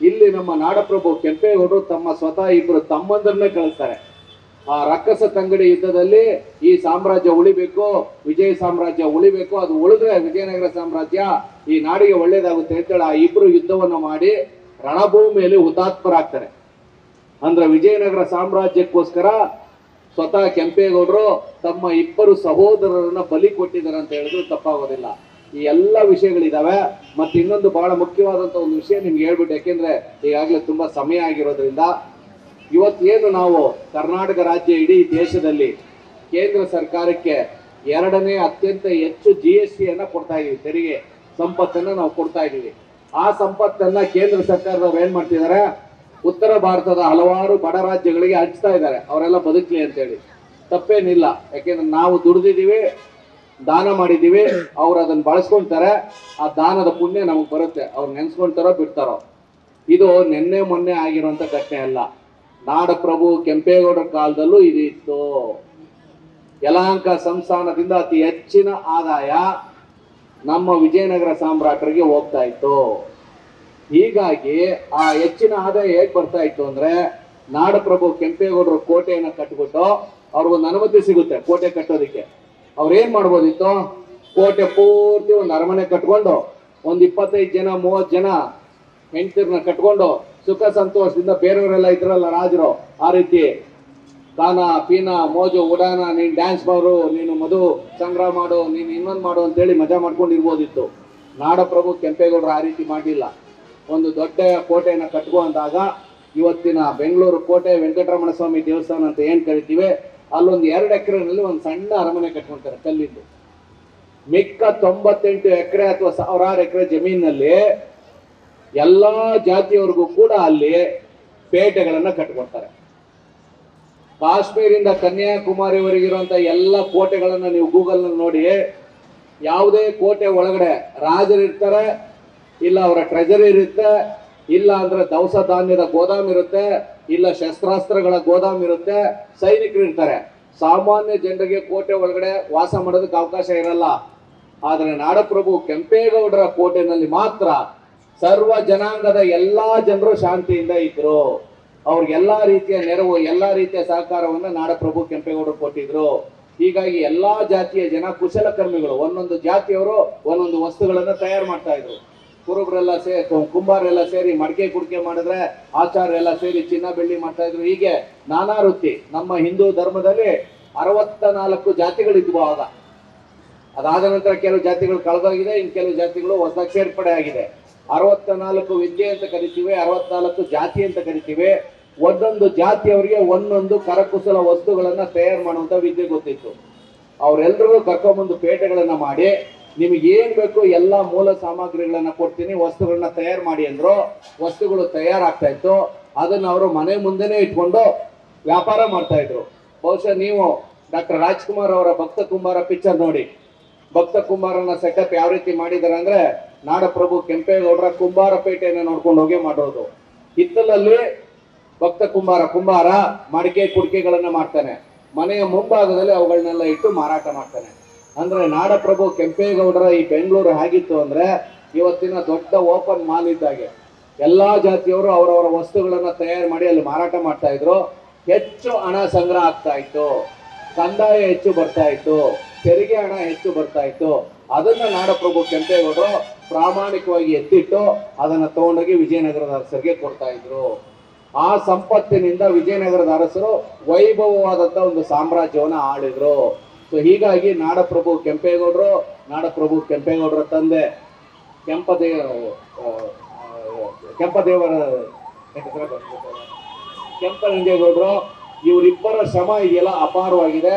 ಇಲ್ಲಿ ನಮ್ಮ ನಾಡಪ್ರಭು ಕೆಂಪೇಗೌಡರು ತಮ್ಮ ಸ್ವತಃ ಇಬ್ಬರು ತಮ್ಮಂದರನ್ನೇ ಕಳಿಸ್ತಾರೆ. ಆ ರಕ್ಕಸ ತಂಗಡಿ ಯುದ್ಧದಲ್ಲಿ ಈ ಸಾಮ್ರಾಜ್ಯ ಉಳಿಬೇಕು, ವಿಜಯ ಸಾಮ್ರಾಜ್ಯ ಉಳಿಬೇಕು, ಅದು ಉಳಿದ್ರೆ ವಿಜಯನಗರ ಸಾಮ್ರಾಜ್ಯ ಈ ನಾಡಿಗೆ ಒಳ್ಳೇದಾಗುತ್ತೆ ಅಂತೇಳಿ ಆ ಇಬ್ಬರು ಯುದ್ಧವನ್ನು ಮಾಡಿ ರಣಭೂಮಿಯಲ್ಲಿ ಹುತಾತ್ಮರಾಗ್ತಾರೆ. ಅಂದ್ರೆ ವಿಜಯನಗರ ಸಾಮ್ರಾಜ್ಯಕ್ಕೋಸ್ಕರ ಸ್ವತಃ ಕೆಂಪೇಗೌಡರು ತಮ್ಮ ಇಬ್ಬರು ಸಹೋದರರನ್ನ ಬಲಿ ಕೊಟ್ಟಿದ್ದಾರೆ ಅಂತ ಹೇಳಿದ್ರು ತಪ್ಪಾಗೋದಿಲ್ಲ. ಈ ಎಲ್ಲ ವಿಷಯಗಳಿದಾವೆ. ಮತ್ತೆ ಇನ್ನೊಂದು ಬಹಳ ಮುಖ್ಯವಾದಂತ ಒಂದು ವಿಷಯ ನಿಮ್ಗೆ ಹೇಳ್ಬಿಟ್ಟು, ಯಾಕೆಂದ್ರೆ ಈಗಾಗಲೇ ತುಂಬಾ ಸಮಯ ಆಗಿರೋದ್ರಿಂದ ಇವತ್ತೇನು ನಾವು ಕರ್ನಾಟಕ ರಾಜ್ಯ ಇಡೀ ದೇಶದಲ್ಲಿ ಕೇಂದ್ರ ಸರ್ಕಾರಕ್ಕೆ ಎರಡನೇ ಅತ್ಯಂತ ಹೆಚ್ಚು ಜಿ ಎಸ್ ಟಿಯನ್ನ ಕೊಡ್ತಾ ಇದೀವಿ. ತೆರಿಗೆ ಸಂಪತ್ತನ್ನ ನಾವು ಕೊಡ್ತಾ ಇದೀವಿ. ಆ ಸಂಪತ್ತನ್ನ ಕೇಂದ್ರ ಸರ್ಕಾರದವ್ರು ಏನ್ ಮಾಡ್ತಿದ್ದಾರೆ? ಉತ್ತರ ಭಾರತದ ಹಲವಾರು ಬಡ ರಾಜ್ಯಗಳಿಗೆ ಹಂಚ್ತಾ ಇದ್ದಾರೆ. ಅವರೆಲ್ಲ ಬದುಕಲಿ ಅಂತೇಳಿ. ತಪ್ಪೇನಿಲ್ಲ. ಯಾಕೆಂದ್ರೆ ನಾವು ದುಡಿದಿದ್ದೀವಿ, ದಾನ ಮಾಡಿದ್ದೀವಿ, ಅವ್ರು ಅದನ್ನ ಬಳಸ್ಕೊಂತಾರೆ, ಆ ದಾನದ ಪುಣ್ಯ ನಮಗೆ ಬರುತ್ತೆ. ಅವ್ರು ನೆನ್ಸ್ಕೊಂತಾರೋ ಬಿಡ್ತಾರೋ. ಇದು ನಿನ್ನೆ ಮೊನ್ನೆ ಆಗಿರುವಂತ ಘಟನೆ ಅಲ್ಲ. ನಾಡಪ್ರಭು ಕೆಂಪೇಗೌಡರ ಕಾಲದಲ್ಲೂ ಇದಿತ್ತು. ಯಲಹಂಕ ಸಂಸ್ಥಾನದಿಂದ ಅತಿ ಹೆಚ್ಚಿನ ಆದಾಯ ನಮ್ಮ ವಿಜಯನಗರ ಸಾಮ್ರಾಟರಿಗೆ ಹೋಗ್ತಾ ಇತ್ತು. ಹೀಗಾಗಿ ಆ ಹೆಚ್ಚಿನ ಆದಾಯ ಹೇಗ್ ಬರ್ತಾ ಇತ್ತು ಅಂದ್ರೆ ನಾಡಪ್ರಭು ಕೆಂಪೇಗೌಡರು ಕೋಟೆಯನ್ನು ಕಟ್ಬಿಟ್ಟು ಅವ್ರಿಗೊಂದು ಅನುಮತಿ ಸಿಗುತ್ತೆ ಕೋಟೆ ಕಟ್ಟೋದಕ್ಕೆ. ಅವ್ರು ಏನ್ ಮಾಡ್ಬೋದಿತ್ತು? ಕೋಟೆ ಪೂರ್ತಿ ಒಂದು ಅರಮನೆ ಕಟ್ಕೊಂಡು ಒಂದು ಇಪ್ಪತ್ತೈದು ಜನ, ಮೂವತ್ತು ಜನ ಹೆಂಡತಿರ್ನ ಕಟ್ಕೊಂಡು ಸುಖ ಸಂತೋಷದಿಂದ ಬೇರೆಯವರೆಲ್ಲ ಇದ್ರಲ್ಲ ರಾಜರು, ಆ ರೀತಿ ತಾನ ಪೀನಾ, ಮೋಜು, ಉಡಾನ, ನೀನ್ ಡ್ಯಾನ್ಸ್ ಮಾಡು, ನೀನು ಮಧು, ಸಂಗ್ರಹ ಮಾಡು, ನೀನು ಇನ್ನೊಂದು ಮಾಡು ಅಂತೇಳಿ ಮಜಾ ಮಾಡ್ಕೊಂಡಿರ್ಬೋದಿತ್ತು. ನಾಡಪ್ರಭು ಕೆಂಪೇಗೌಡರು ಆ ರೀತಿ ಮಾಡಿಲ್ಲ. ಒಂದು ದೊಡ್ಡ ಕೋಟೆಯನ್ನು ಕಟ್ಕೊಂಡಾಗ ಇವತ್ತಿನ ಬೆಂಗಳೂರು ಕೋಟೆ ವೆಂಕಟರಮಣ ಸ್ವಾಮಿ ದೇವಸ್ಥಾನ ಅಂತ ಏನು ಕರಿತೀವಿ, ಅಲ್ಲೊಂದು ಎರಡು ಎಕರೆನಲ್ಲಿ ಒಂದು ಸಣ್ಣ ಅರಮನೆ ಕಟ್ಕೊಳ್ತಾರೆ ಕಲ್ಲಿದ್ದು ಮಿಕ್ಕ ತೊಂಬತ್ತೆಂಟು ಎಕರೆ ಅಥವಾ ಸಾವಿರಾರು ಎಕರೆ ಜಮೀನಿನಲ್ಲಿ ಎಲ್ಲಾ ಜಾತಿಯವರಿಗೂ ಕೂಡ ಅಲ್ಲಿ ಪೇಟೆಗಳನ್ನು ಕಟ್ಕೊಡ್ತಾರೆ. ಕಾಶ್ಮೀರಿಂದ ಕನ್ಯಾಕುಮಾರಿವರೆಗಿರುವಂಥ ಎಲ್ಲ ಕೋಟೆಗಳನ್ನು ನೀವು ಗೂಗಲ್ನಲ್ಲಿ ನೋಡಿ, ಯಾವುದೇ ಕೋಟೆ ಒಳಗಡೆ ರಾಜರಿರ್ತಾರೆ ಇಲ್ಲ ಅವರ ಟ್ರೆಜರಿ ಇರುತ್ತೆ, ಇಲ್ಲ ಅಂದ್ರೆ ದವಸ ಧಾನ್ಯದ ಗೋದಾಮ್ ಇರುತ್ತೆ, ಇಲ್ಲ ಶಸ್ತ್ರಾಸ್ತ್ರಗಳ ಗೋದಾಮ್ ಇರುತ್ತೆ, ಸೈನಿಕರು ಇರ್ತಾರೆ. ಸಾಮಾನ್ಯ ಜನರಿಗೆ ಕೋಟೆ ಒಳಗಡೆ ವಾಸ ಮಾಡೋದಕ್ಕೆ ಅವಕಾಶ ಇರಲ್ಲ. ಆದರೆ ನಾಡಪ್ರಭು ಕೆಂಪೇಗೌಡರ ಕೋಟೆನಲ್ಲಿ ಮಾತ್ರ ಸರ್ವ ಜನಾಂಗದ ಎಲ್ಲಾ ಜನರು ಶಾಂತಿಯಿಂದ ಇದ್ರು. ಅವ್ರಿಗೆ ಎಲ್ಲಾ ರೀತಿಯ ನೆರವು, ಎಲ್ಲಾ ರೀತಿಯ ಸಹಕಾರವನ್ನ ನಾಡಪ್ರಭು ಕೆಂಪೇಗೌಡರು ಕೊಟ್ಟಿದ್ರು. ಹೀಗಾಗಿ ಎಲ್ಲಾ ಜಾತಿಯ ಜನ ಕುಶಲಕರ್ಮಿಗಳು, ಒಂದೊಂದು ಜಾತಿಯವರು ಒಂದೊಂದು ವಸ್ತುಗಳನ್ನ ತಯಾರು ಮಾಡ್ತಾ ಇದ್ರು. ಕುರುಬರೆಲ್ಲ ಸೇ ಕುಂಬಾರೆಲ್ಲ ಸೇರಿ ಮಡಿಕೆ ಕುಡಿಕೆ ಮಾಡಿದ್ರೆ ಎಲ್ಲ ಸೇರಿ ಚಿನ್ನ ಬೆಳ್ಳಿ ಮಾಡ್ತಾ ಇದ್ರು. ಹೀಗೆ ನಾನಾ ವೃತ್ತಿ ನಮ್ಮ ಹಿಂದೂ ಧರ್ಮದಲ್ಲಿ ಅರವತ್ತ ನಾಲ್ಕು ಜಾತಿಗಳಿದ್ವು ಆಗ. ಅದಾದ ನಂತರ ಕೆಲವು ಜಾತಿಗಳು ಕಳೆದೋಗಿದೆ, ಇನ್ನು ಕೆಲವು ಜಾತಿಗಳು ಹೊಸದಾಗಿ ಸೇರ್ಪಡೆ ಆಗಿದೆ. ಅರವತ್ತ ನಾಲ್ಕು ವಿದ್ಯೆ ಅಂತ ಕರಿತೀವಿ ಅರವತ್ನಾಲ್ಕು ಜಾತಿ ಅಂತ ಕರಿತೀವಿ. ಒಂದೊಂದು ಜಾತಿಯವರಿಗೆ ಒಂದೊಂದು ಕರಕುಶಲ ವಸ್ತುಗಳನ್ನ ತಯಾರು ಮಾಡುವಂತ ವಿದ್ಯೆ ಗೊತ್ತಿತ್ತು. ಅವರೆಲ್ಲರೂ ಕರ್ಕೊಂಬಂದು ಪೇಟೆಗಳನ್ನ ಮಾಡಿ ನಿಮಗೆ ಏನ್ ಬೇಕೋ ಎಲ್ಲ ಮೂಲ ಸಾಮಗ್ರಿಗಳನ್ನ ಕೊಡ್ತೀನಿ, ವಸ್ತುಗಳನ್ನ ತಯಾರು ಮಾಡಿ ಅಂದ್ರು, ವಸ್ತುಗಳು ತಯಾರಾಗ್ತಾ ಇತ್ತು. ಅದನ್ನ ಅವರು ಮನೆ ಮುಂದೆನೆ ಇಟ್ಕೊಂಡು ವ್ಯಾಪಾರ ಮಾಡ್ತಾ ಇದ್ರು. ಬಹುಶಃ ನೀವು ಡಾಕ್ಟರ್ ರಾಜ್ಕುಮಾರ್ ಅವರ ಭಕ್ತ ಕುಂಬಾರ ಪಿಕ್ಚರ್ ನೋಡಿ. ಭಕ್ತ ಕುಂಬಾರನ ಸೆಟಪ್ ಯಾವ ರೀತಿ ಮಾಡಿದ್ದಾರೆ ಅಂದ್ರೆ, ನಾಡಪ್ರಭು ಕೆಂಪೇಗೌಡರ ಕುಂಬಾರ ಪೇಟೆಯನ್ನು ನೋಡ್ಕೊಂಡು ಹೋಗಿ ಮಾಡೋದು ಹಿತ್ತಲಲ್ಲಿ ಭಕ್ತ ಕುಂಬಾರ ಕುಂಬಾರ, ಮಡಿಕೆ ಕುಡಿಕೆಗಳನ್ನ ಮಾಡ್ತಾನೆ. ಮನೆಯ ಮುಂಭಾಗದಲ್ಲಿ ಅವುಗಳನ್ನೆಲ್ಲ ಇಟ್ಟು ಮಾರಾಟ ಮಾಡ್ತಾನೆ. ಅಂದ್ರೆ ನಾಡಪ್ರಭು ಕೆಂಪೇಗೌಡರ ಈ ಬೆಂಗಳೂರು ಹೇಗಿತ್ತು ಅಂದ್ರೆ ಇವತ್ತಿನ ದೊಡ್ಡ ಓಪನ್ ಮಾಲ್ ಇದ್ದಾಗೆ. ಎಲ್ಲಾ ಜಾತಿಯವರು ಅವರವರ ವಸ್ತುಗಳನ್ನ ತಯಾರು ಮಾಡಿ ಅಲ್ಲಿ ಮಾರಾಟ ಮಾಡ್ತಾ ಇದ್ರು. ಹೆಚ್ಚು ಹಣ ಸಂಗ್ರಹ ಆಗ್ತಾ ಇತ್ತು. ಕಂದಾಯ ಹೆಚ್ಚು ಬರ್ತಾ ಇತ್ತು. ತೆರಿಗೆ ಹಣ ಹೆಚ್ಚು ಬರ್ತಾ ಇತ್ತು. ಅದನ್ನ ನಾಡಪ್ರಭು ಕೆಂಪೇಗೌಡರು ಪ್ರಾಮಾಣಿಕವಾಗಿ ಎತ್ತಿಟ್ಟು ಅದನ್ನ ತಗೊಂಡೋಗಿ ವಿಜಯನಗರದ ಅರಸರಿಗೆ ಕೊಡ್ತಾ ಇದ್ರು. ಆ ಸಂಪತ್ತಿನಿಂದ ವಿಜಯನಗರದ ಅರಸರು ವೈಭವವಾದಂತ ಒಂದು ಸಾಮ್ರಾಜ್ಯವನ್ನ ಆಳಿದ್ರು. ಸೊ ಹೀಗಾಗಿ ನಾಡಪ್ರಭು ಕೆಂಪೇಗೌಡರು, ನಾಡಪ್ರಭು ಕೆಂಪೇಗೌಡರ ತಂದೆ ಕೆಂಪದೇ ಕೆಂಪದೇವರ. ಕೆಂಪಲಿಂಗೇಗೌಡರು ಇವರಿಬ್ಬರ ಶ್ರಮ ಎಲ್ಲ ಅಪಾರವಾಗಿದೆ.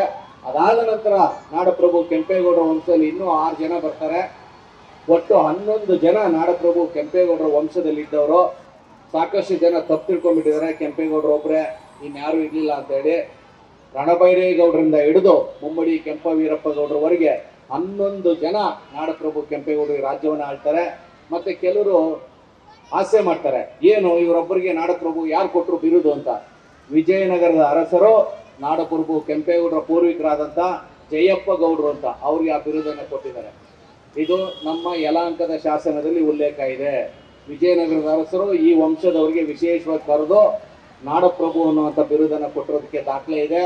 ಅದಾದ ನಂತರ ನಾಡಪ್ರಭು ಕೆಂಪೇಗೌಡರ ವಂಶದಲ್ಲಿ ಇನ್ನೂ ಆರು ಜನ ಬರ್ತಾರೆ. ಒಟ್ಟು ಹನ್ನೊಂದು ಜನ ನಾಡಪ್ರಭು ಕೆಂಪೇಗೌಡರ ವಂಶದಲ್ಲಿದ್ದವರು. ಸಾಕಷ್ಟು ಜನ ತಪ್ಪು ತಿಳ್ಕೊಂಡ್ಬಿಟ್ಟಿದ್ದಾರೆ ಕೆಂಪೇಗೌಡರು ಒಬ್ಬರೇ ಇನ್ಯಾರು ಇರಲಿಲ್ಲ ಅಂತೇಳಿ. ರಣಬೈರೇಗೌಡರಿಂದ ಹಿಡಿದು ಮುಮ್ಮಡಿ ಕೆಂಪ ವೀರಪ್ಪ ಗೌಡರವರೆಗೆ ಹನ್ನೊಂದು ಜನ ನಾಡಪ್ರಭು ಕೆಂಪೇಗೌಡರಿಗೆ ರಾಜ್ಯವನ್ನು ಆಳ್ತಾರೆ. ಮತ್ತೆ ಕೆಲವರು ಆಸೆ ಮಾಡ್ತಾರೆ. ಏನು ಇವರೊಬ್ಬರಿಗೆ ನಾಡಪ್ರಭು ಯಾರು ಕೊಟ್ಟರು ಬಿರುದು ಅಂತ. ವಿಜಯನಗರದ ಅರಸರು ನಾಡಪ್ರಭು ಕೆಂಪೇಗೌಡರ ಪೂರ್ವಿಕರಾದಂಥ ಜಯಪ್ಪ ಗೌಡರು ಅಂತ ಅವ್ರಿಗೆ ಆ ಬಿರುದನ್ನು ಕೊಟ್ಟಿದ್ದಾರೆ. ಇದು ನಮ್ಮ ಯಲಾಂಕದ ಶಾಸನದಲ್ಲಿ ಉಲ್ಲೇಖ ಇದೆ. ವಿಜಯನಗರದ ಅರಸರು ಈ ವಂಶದವರಿಗೆ ವಿಶೇಷವಾಗಿ ಕರೆದು ನಾಡಪ್ರಭು ಅನ್ನುವಂಥ ಬಿರುದನ್ನು ಕೊಟ್ಟಿರೋದಕ್ಕೆ ದಾಖಲೆ ಇದೆ.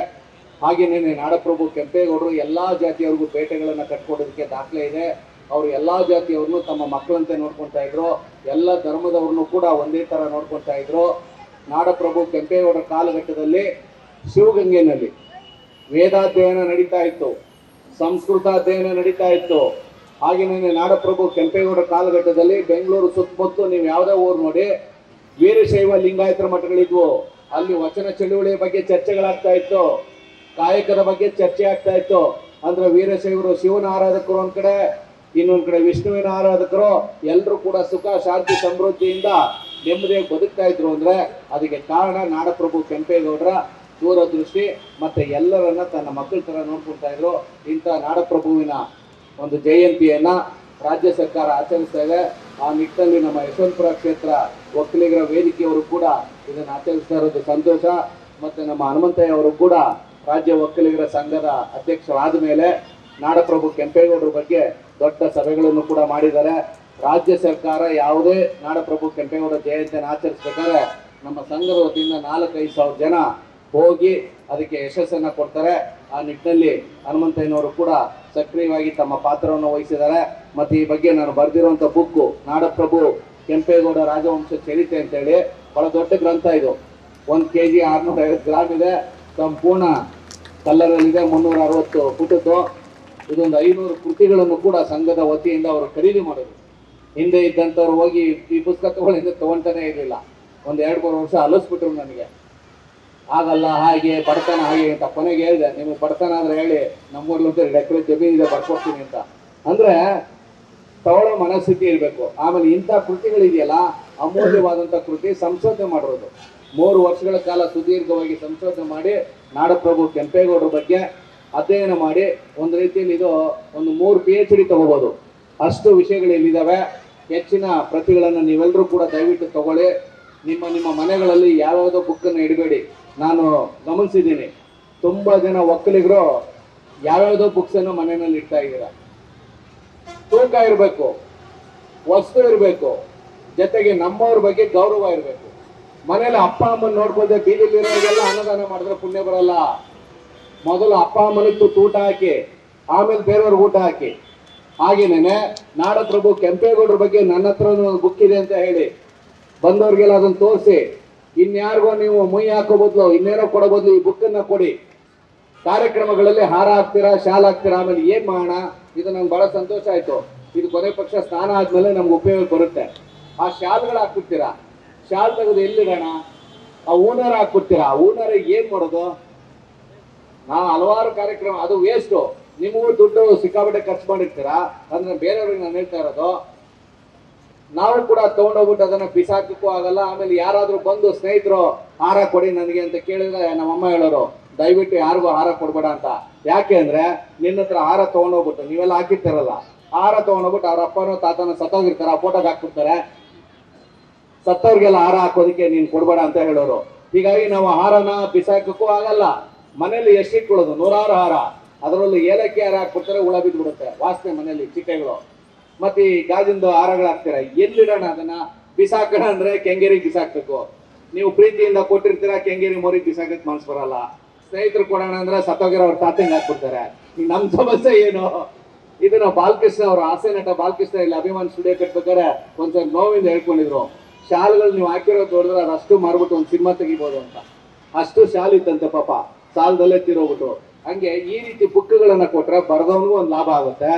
ಹಾಗೇನೇ ನಾಡಪ್ರಭು ಕೆಂಪೇಗೌಡರು ಎಲ್ಲಾ ಜಾತಿಯವ್ರಿಗೂ ಬೇಟೆಗಳನ್ನು ಕಟ್ಕೊಡೋದಕ್ಕೆ ದಾಖಲೆ ಇದೆ. ಅವರು ಎಲ್ಲಾ ಜಾತಿಯವ್ರನ್ನೂ ತಮ್ಮ ಮಕ್ಕಳಂತೆ ನೋಡ್ಕೊತಾ ಇದ್ರು. ಎಲ್ಲ ಧರ್ಮದವ್ರನ್ನು ಕೂಡ ಒಂದೇ ತರ ನೋಡ್ಕೊತಾ ಇದ್ರು. ನಾಡಪ್ರಭು ಕೆಂಪೇಗೌಡರ ಕಾಲಘಟ್ಟದಲ್ಲಿ ಶಿವಗಂಗೆನಲ್ಲಿ ವೇದಾಧ್ಯಯನ ನಡೀತಾ ಇತ್ತು. ಸಂಸ್ಕೃತ ಅಧ್ಯಯನ ನಡೀತಾ ಇತ್ತು. ಹಾಗೇನೇ ನಾಡಪ್ರಭು ಕೆಂಪೇಗೌಡರ ಕಾಲಘಟ್ಟದಲ್ಲಿ ಬೆಂಗಳೂರು ಸುತ್ತಮುತ್ತ ನೀವು ಯಾವುದೇ ಊರು ನೋಡಿ ವೀರಶೈವ ಲಿಂಗಾಯತರ ಮಠಗಳಿದ್ವು. ಅಲ್ಲಿ ವಚನ ಚಳುವಳಿಯ ಬಗ್ಗೆ ಚರ್ಚೆಗಳಾಗ್ತಾ ಇತ್ತು. ಕಾಯಕದ ಬಗ್ಗೆ ಚರ್ಚೆ ಆಗ್ತಾ ಇತ್ತು. ಅಂದ್ರೆ ವೀರಶೈವರು ಶಿವನ ಆರಾಧಕರು ಒಂದ್ ಕಡೆ, ಇನ್ನೊಂದ್ ಕಡೆ ವಿಷ್ಣುವಿನ ಆರಾಧಕರು ಎಲ್ಲರೂ ಕೂಡ ಸುಖ, ಶಾಂತಿ, ಸಮೃದ್ಧಿಯಿಂದ ನೆಮ್ಮದಿಯಾಗಿ ಬದುಕ್ತಾ ಇದ್ರು ಅಂದ್ರೆ ಅದಕ್ಕೆ ಕಾರಣ ನಾಡಪ್ರಭು ಕೆಂಪೇಗೌಡರ ದೂರದೃಷ್ಟಿ ಮತ್ತೆ ಎಲ್ಲರನ್ನ ತನ್ನ ಮಕ್ಕಳ ತರ ನೋಡ್ಕೊಳ್ತಾ ಇದ್ರು. ಇಂಥ ನಾಡಪ್ರಭುವಿನ ಒಂದು ಜಯಂತಿಯನ್ನ ರಾಜ್ಯ ಸರ್ಕಾರ ಆಚರಿಸ್ತಾ ಇದೆ. ಆ ನಿಟ್ಟಿನಲ್ಲಿ ನಮ್ಮ ಯಶವಂತಪುರ ಕ್ಷೇತ್ರ ಒಕ್ಕಲಿಗರ ವೇದಿಕೆಯವರು ಕೂಡ ಇದನ್ನು ಆಚರಿಸ್ತಾ ಇರೋದು ಸಂತೋಷ. ಮತ್ತು ನಮ್ಮ ಹನುಮಂತಯ್ಯ ಅವರು ಕೂಡ ರಾಜ್ಯ ಒಕ್ಕಲಿಗರ ಸಂಘದ ಅಧ್ಯಕ್ಷರಾದ ಮೇಲೆ ನಾಡಪ್ರಭು ಕೆಂಪೇಗೌಡರ ಬಗ್ಗೆ ದೊಡ್ಡ ಸಭೆಗಳನ್ನು ಕೂಡ ಮಾಡಿದ್ದಾರೆ. ರಾಜ್ಯ ಸರ್ಕಾರ ಯಾವುದೇ ನಾಡಪ್ರಭು ಕೆಂಪೇಗೌಡ ಜಯಂತಿಯನ್ನು ಆಚರಿಸ್ಬೇಕಾದ್ರೆ ನಮ್ಮ ಸಂಘದ ವತಿಯಿಂದ ನಾಲ್ಕೈದು ಸಾವಿರ ಜನ ಹೋಗಿ ಅದಕ್ಕೆ ಯಶಸ್ಸನ್ನು ಕೊಡ್ತಾರೆ. ಆ ನಿಟ್ಟಿನಲ್ಲಿ ಹನುಮಂತಯ್ಯನವರು ಕೂಡ ಸಕ್ರಿಯವಾಗಿ ತಮ್ಮ ಪಾತ್ರವನ್ನು ವಹಿಸಿದ್ದಾರೆ. ಮತ್ತೆ ಈ ಬಗ್ಗೆ ನಾನು ಬರೆದಿರುವಂಥ ಬುಕ್ಕು ನಾಡಪ್ರಭು ಕೆಂಪೇಗೌಡ ರಾಜವಂಶ ಚರಿತೆ ಅಂತೇಳಿ. ಬಹಳ ದೊಡ್ಡ ಗ್ರಂಥ ಇದು. ಒಂದು ಕೆ ಜಿ ಆರುನೂರ ಐವತ್ತು ಗ್ರಾಮ್ ಇದೆ. ಸಂಪೂರ್ಣ ಕಲ್ಲರಲ್ಲಿದೆ, ಮುನ್ನೂರ ಅರವತ್ತು ಪುಟದ್ದು ಇದೊಂದು ಐನೂರು ಕೃತಿಗಳನ್ನು ಕೂಡ ಸಂಘದ ವತಿಯಿಂದ ಅವರು ಖರೀದಿ ಮಾಡಿದರು. ಹಿಂದೆ ಇದ್ದಂಥವ್ರು ಹೋಗಿ ಈ ಪುಸ್ತಕಗಳಿಂದ ತಗೊಳ್ಳಿಂದ ತಗೊಂತಾನೆ ಇರಲಿಲ್ಲ. ಒಂದು ಎರಡು ಮೂರು ವರ್ಷ ಅಲಸ್ಬಿಟ್ರು ನನಗೆ. ಆಗಲ್ಲ, ಹಾಗೆ ಬಡತನ ಹಾಗೆ ಅಂತ ಕೊನೆಗೆ ಹೇಳಿದೆ. ನಿಮಗೆ ಬಡತನ ಅಂದ್ರೆ ಹೇಳಿ ನಮ್ಮೂರ್ಲಿ ಡೆಕೋರೇಟ್ ಜಮೀನಿದೆ, ಬರ್ಕೊಡ್ತೀನಿ ಅಂತ. ಅಂದ್ರೆ ತಗೊಳ್ಳೋ ಮನಸ್ಥಿತಿ ಇರಬೇಕು. ಆಮೇಲೆ ಇಂಥ ಕೃತಿಗಳಿದೆಯಲ್ಲ, ಅಮೂಲ್ಯವಾದಂಥ ಕೃತಿ ಸಂಶೋಧನೆ ಮಾಡಿರೋದು. ಮೂರು ವರ್ಷಗಳ ಕಾಲ ಸುದೀರ್ಘವಾಗಿ ಸಂಶೋಧನೆ ಮಾಡಿ, ನಾಡಪ್ರಭು ಕೆಂಪೇಗೌಡರ ಬಗ್ಗೆ ಅಧ್ಯಯನ ಮಾಡಿ, ಒಂದು ರೀತಿಯಲ್ಲಿ ಇದು ಒಂದು ಮೂರು ಪಿ ಎಚ್ ಡಿ ತಗೋಬೋದು. ಅಷ್ಟು ವಿಷಯಗಳು ಇಲ್ಲಿದ್ದಾವೆ ಹೆಚ್ಚಿನ ಪ್ರತಿಗಳನ್ನು ನೀವೆಲ್ಲರೂ ಕೂಡ ದಯವಿಟ್ಟು ತಗೊಳ್ಳಿ. ನಿಮ್ಮ ನಿಮ್ಮ ಮನೆಗಳಲ್ಲಿ ಯಾವ್ಯಾವುದೋ ಬುಕ್ಕನ್ನು ಇಡಬೇಡಿ. ನಾನು ಗಮನಿಸಿದ್ದೀನಿ. ತುಂಬ ಜನ ಒಕ್ಕಲಿಗರು ಯಾವ್ಯಾವುದೋ ಬುಕ್ಸನ್ನು ಮನೆಯಲ್ಲಿ ಇಡ್ತಾ ಇದ್ದೀರಾ? ತೂಕ ಇರಬೇಕು, ವಸ್ತು ಇರಬೇಕು, ಜೊತೆಗೆ ನಮ್ಮವ್ರ ಬಗ್ಗೆ ಗೌರವ ಇರಬೇಕು. ಮನೇಲಿ ಅಪ್ಪ ಅಮ್ಮನ ನೋಡ್ಬೋದೆ ಬೀದಿಲಿರೋರಿಗೆಲ್ಲ ಅನ್ನದಾನ ಮಾಡಿದ್ರೆ ಪುಣ್ಯ ಬರಲ್ಲ. ಮೊದಲು ಅಪ್ಪ ಅಮ್ಮನಿತ್ತು ಊಟ ಹಾಕಿ, ಆಮೇಲೆ ಬೇರೆಯವ್ರಿಗೆ ಊಟ ಹಾಕಿ. ಹಾಗೇನೇನೆ, ನಾಡಪ್ರಭು ಕೆಂಪೇಗೌಡರ ಬಗ್ಗೆ ನನ್ನ ಹತ್ರ ಬುಕ್ ಇದೆ ಅಂತ ಹೇಳಿ. ಬಂದವ್ರಿಗೆಲ್ಲ ಅದನ್ನು ತೋರಿಸಿ, ಇನ್ಯಾರಿಗೋ ನೀವು ಮುಯಿ ಹಾಕೋ ಬದಲು, ಇನ್ನೇನೋ ಕೊಡೋ ಬದಲು ಈ ಬುಕ್ಕನ್ನು ಕೊಡಿ. ಕಾರ್ಯಕ್ರಮಗಳಲ್ಲಿ ಹಾರ ಹಾಕ್ತೀರಾ ಶಾಲ್ ಹಾಕ್ತೀರಾ ಆಮೇಲೆ ಏನ್ ಮಾಡೋಣ? ಇದು ನಂಗೆ ಬಹಳ ಸಂತೋಷ ಆಯ್ತು. ಇದು ಕೊನೆ ಪಕ್ಷ ಸ್ನಾನ ಆದ್ಮೇಲೆ ನಮ್ಗೆ ಉಪಯೋಗ ಬರುತ್ತೆ. ಆ ಶಾಲ್ಗಳು ಹಾಕ್ಬಿಡ್ತೀರಾ? ಶಾಲ್ ತೆಗೆದು ಎಲ್ಲಿಡೋಣ? ಆ ಓನರ್ ಹಾಕ್ಬಿಡ್ತೀರಾ? ಆ ಹೂನಾರ ಏನ್ ಮಾಡೋದು? ನಾವು ಹಲವಾರು ಕಾರ್ಯಕ್ರಮ, ಅದು ವೇಸ್ಟು ನಿಮಗೂ ದುಡ್ಡು ಸಿಕ್ಕಾಪಟ್ಟೆ ಖರ್ಚು ಮಾಡಿರ್ತೀರಾ? ಅಂದ್ರೆ ಬೇರೆಯವ್ರಿಗೆ ನಾನು ಹೇಳ್ತಾ ಇರೋದು, ನಾವು ಕೂಡ ತಗೊಂಡೋಗ್ಬಿಟ್ಟು ಅದನ್ನ ಬಿಸಾಕಕ್ಕೂ ಆಗಲ್ಲ. ಆಮೇಲೆ ಯಾರಾದ್ರೂ ಬಂದು ಸ್ನೇಹಿತರು ಹಾರ ಕೊಡಿ ನನಗೆ ಅಂತ ಕೇಳಿದ್ರೆ ನಮ್ಮಮ್ಮ ಹೇಳೋರು ದಯವಿಟ್ಟು ಯಾರಿಗೂ ಹಾರ ಕೊಡಬೇಡ ಅಂತ. ಯಾಕೆ ಅಂದ್ರೆ ನಿನ್ನ ಹತ್ರ ಹಾರ ತಗೊಂಡೋಗ್ಬಿಟ್ಟು ನೀವೆಲ್ಲ ಹಾಕಿರ್ತಾರಲ್ಲ. ಹಾರ ತಗೊಂಡೋಗ್ಬಿಟ್ಟು ಅವ್ರ ಅಪ್ಪನೋ ತಾತನೋ ಸತ್ತೋಗಿರ್ತಾರೆ, ಆ ಫೋಟೋಗೆ ಹಾಕ್ಬಿಡ್ತಾರೆ. ಸತ್ತವ್ರಿಗೆಲ್ಲ ಹಾರ ಹಾಕೋದಕ್ಕೆ ನೀನು ಕೊಡಬೇಡ ಅಂತ ಹೇಳೋರು. ಹೀಗಾಗಿ ನಾವು ಹಾರನ ಬಿಸಾಕಕ್ಕೂ ಆಗಲ್ಲ. ಮನೇಲಿ ಎಷ್ಟು ಇಟ್ಕೊಳ್ಳೋದು? ನೂರಾರು ಹಾರ ಅದರಲ್ಲೂ ಏಲಕ್ಕಿ ಹಾರ ಹಾಕ್ಬಿಡ್ತಾರೆ, ಹುಳ ಬಿದ್ದು ಬಿಡುತ್ತೆ ವಾಸನೆ ಮನೆಯಲ್ಲಿ, ಚಿಟ್ಟೆಗಳು. ಮತ್ತೆ ಈ ಗಾಜಿಂದು ಹಾರಗಳು ಹಾಕ್ತೀರ ಎಲ್ಲಿಡೋಣ ಅದನ್ನ? ಬಿಸಾಕೋಣ ಅಂದ್ರೆ ಕೆಂಗೇರಿಗೆ ಬಿಸಾಕ್ಬೇಕು. ನೀವು ಪ್ರೀತಿಯಿಂದ ಕೊಟ್ಟಿರ್ತೀರಾ ಕೆಂಗೇರಿ ಮೋರಿಗೆ ಬಿಸಾಕಕ್ಕೆ ಮನ್ಸ್ ಬರಲ್ಲ. ಸ್ನೇಹಿತರು ಕೊಡೋಣ ಅಂದ್ರೆ ಸತ್ತೋಗಿರೋ ಅವ್ರ ತಾತಂಗ್ ಹಾಕ್ಬಿಡ್ತಾರೆ. ನಮ್ ಸಮಸ್ಯೆ ಏನು? ಇದನ್ನ ಬಾಲಕೃಷ್ಣ ಅವರ ಆಸೆ ನಟ ಬಾಲಕೃಷ್ಣ ಇಲ್ಲಿ ಅಭಿಮಾನ್ ಸ್ಟುಡಿಯೋ ಕಟ್ಬೇಕಾದ್ರೆ ಒಂದ್ಸಲ ನೋವಿಂದ ಹೇಳ್ಕೊಂಡಿದ್ರು. ಶಾಲ್ಗಳು ನೀವು ಹಾಕಿರೋದು ನೋಡಿದ್ರೆ ಅದಷ್ಟು ಮಾರ್ಬಿಟ್ಟು ಒಂದು ಸಿನಿಮಾ ತೆಗಿಬೋದು ಅಂತ. ಅಷ್ಟು ಶಾಲ್ ಇತ್ತಂತೆ ಪಾಪ. ಸಾಲದಲ್ಲೇ ತಿರೋಗ್ಬಿಟ್ಟು. ಹಂಗೆ ಈ ರೀತಿ ಬುಕ್ಗಳನ್ನ ಕೊಟ್ರೆ ಬರ್ದವನಿಗೂ ಒಂದು ಲಾಭ ಆಗುತ್ತೆ.